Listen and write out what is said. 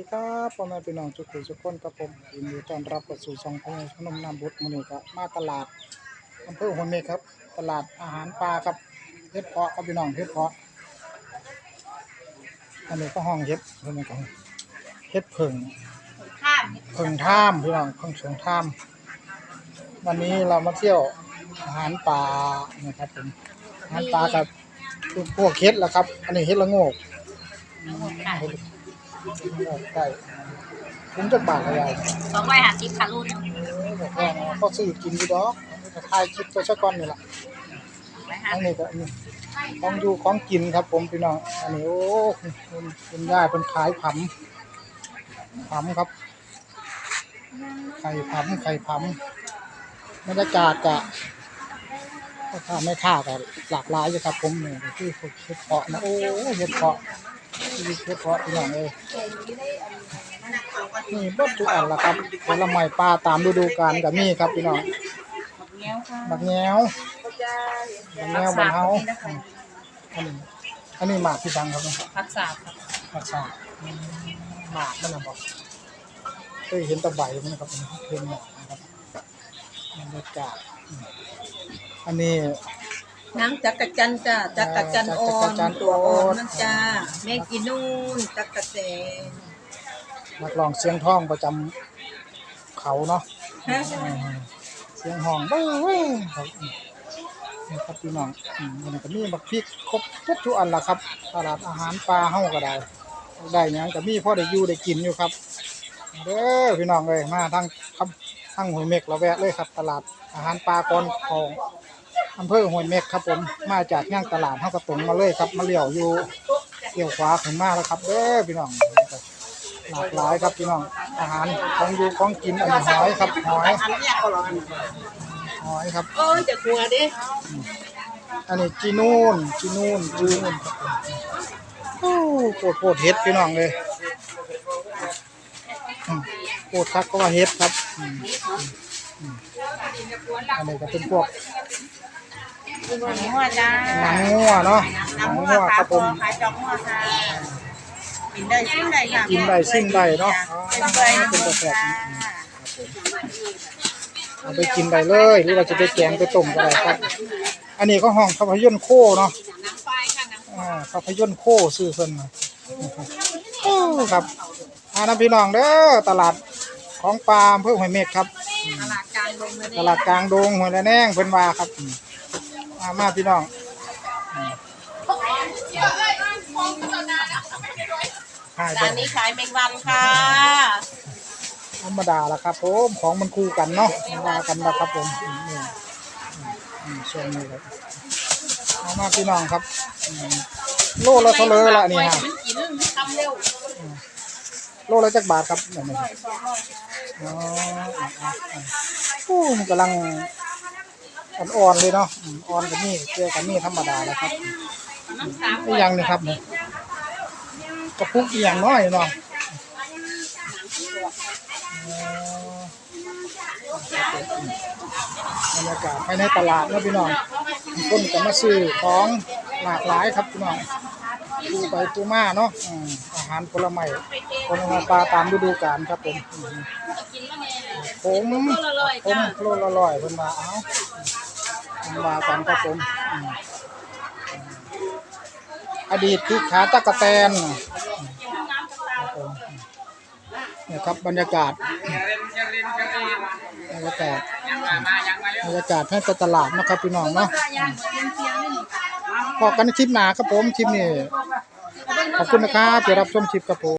ดีครับพ่อแม่พี่น้องทุกคนทุกคนครับผมยินดีต้อนรับเข้าสู่ช่องพงพนมนามบุตรมื้อนี้ก็มาตลาดอำเภอหัวเมฆครับ ตลาดอาหารปลาครับเฮ็ดเพาะครับพี่น้องเฮ็ดเพาะอันนี้ก็ห้องเฮ็ดเพิ่นก็เฮ็ดเพิ่งข้ามเพิ่งท่ามพี่น้องเพิ่งสงท่าม วันนี้เรามาเที่ยวอาหารป่านะครับผมอาหารป่ากับพวกเฮ็ดแหละครับ อันนี้เฮ็ดละโงกทั้งหมดค่ะ เฮ็ดละโงกได้คุ้มจักบาทอะไรสองร้อยห้าสิบค่ะรุ่นบอกว่าก็ซื้อกินอยู่ดอกก็ถ่ายคลิปตัวซะก่อนนี่ล่ะร้อยห้าอันสิบนี้ก็อันนี้ของอยู่ของกินครับ ผมพี่น้อง อันนี้โอ้คุณคุณย่าเป็นขายผำผำครับ ไข่ผำไข่ผำบรรยากาศกะก็ถ้าไม่ค่าก็หลากหลายอยู่ครับ ผมนี่คือเห็ดเพาะนะโอ้เห็ดเพาะ ชีวิตเห็ดเพาะพี่น้องเอ้ยนี่เบดทุกอันละครับผลไม้ปลาตามฤดูกาลก็มีครับพี่น้องเงี้ยวค่ะบักแง้วบักแง้วบ้านเฮาอันนี้อันนี้หมากที่ดังครับพักสาบค่ะหมากสาอืมหมากมันนะบอกเคยเห็นตะใบมันนะครับเห็นหมากนะครับบรรยากาศอันนี้ นางจักรจันทร์จ้าจักรจันทร์อ่อจักรนจันทร์ตัวอ่ออ่อนนนั่นจ้าแม่กินนู่นจักรแสนนักร้องเสียงท้องประจำเขาเนาะฮะอืมเสียงห้องเบ้อเว้ยครับอืมนี่ครับพี่น้องอืมอันนี้ก็มีบักพริกครบทุกทุกอันละครับตลาดอาหารปลาเฮาก็ได้ ได้หยังก็มีพอได้อยู่ได้กินอยู่ครับเด้อพี่น้องเอ้ยมาทางครับทางห้วยเม็กเราแวะเลยครับ ตลาดอาหารปลากอนของ อำเภอห้วยเม็กครับผมมาจากย่างตลาดเฮาก็ตรงมาเลยครับมาเลี้ยวอยู่เลี้ยวขวาขึ้นมาแล้วครับเด้อพี่น้องหลากหลายครับพี่น้องอาหารของอยู่ของกินอันนี้หอยครับหอยอันเนี้ยก็ร้อนหอยครับโอ้ยจะกลัวดิอันนี้จีนูนจีนูนจีนูนครับผมโอ้โคตรโคตรเฮ็ดพี่น้องเลยอืมโคตรคักก็ว่าเฮ็ดครับอืมอืมอืมอันนี้ก็เป็นพวก หนังหัวจ้าหนังงัวเนาะหหนันังงหัวงัวคขารับโปผมขายจอกหัวค่ะกินได้ชิ้นได้ค่ะกินได้สิ้นได้เนาะเป็นเปื่อยเป็นหกมระดแสจ้าเอาไปกินได้เลยหรือว่าจะไปแกงไปต้มก็ได้ครับ อันนี้ก็ห้องภาพยนตร์โคเนาะอ่าภาพยนตร์โคซื้อเพิ่นน่ะโอ้ครับอาน้ำพี่น้องเด้อตลาดของปลาอำเภอห้วยเม็กครับ ตลาดกลางดงเลยตลาดกลางดงห้วยละแนงเพิ่นว่าครับอื มมามาพี่น้องอืมขายร้านนี้ขายแมงวันค่ะธรรมดาละครับผมของมันคู่กันเนาะว่ากันนะครับผมอืมอืมอืมอืมช่วงนี้ครับมามาพี่น้องครับอืมโลละเท่าเลยละนี่ฮะมันกินมันทำเร็วโลละจักบาทครับเนี่ยนี่อ๋ออะอะอะโอ้มันกำลัง อ่อนๆเลยเนาะอ่อนกับนี่เจอกับนี่ธรรมดาแล้วครับนี่ยังนี่ครับนี่กระปุกอีหยังน้อยเนาะบรรยากาศภายในตลาดเนาะพี่น้องคนก็มาซื้อของหลากหลายครับพี่น้องปูไปปูมาเนาะอาหารผลไม้ผลไม้ปลาตามฤดูกาลครับผมผมผมโลละร้อยเพิ่นว่าเอ้า เพิ่นว่ากันครับผมอืมอดีตคือขาตะกะแตนเนี่ยครับบรรยากาศบรรยากาศบรรยากาศให้ตลาดนะครับพี่น้องเนาะพอกันในคลิปหนาครับผมคลิปนี้ขอบคุณนะครับที่รับชมคลิปครับผม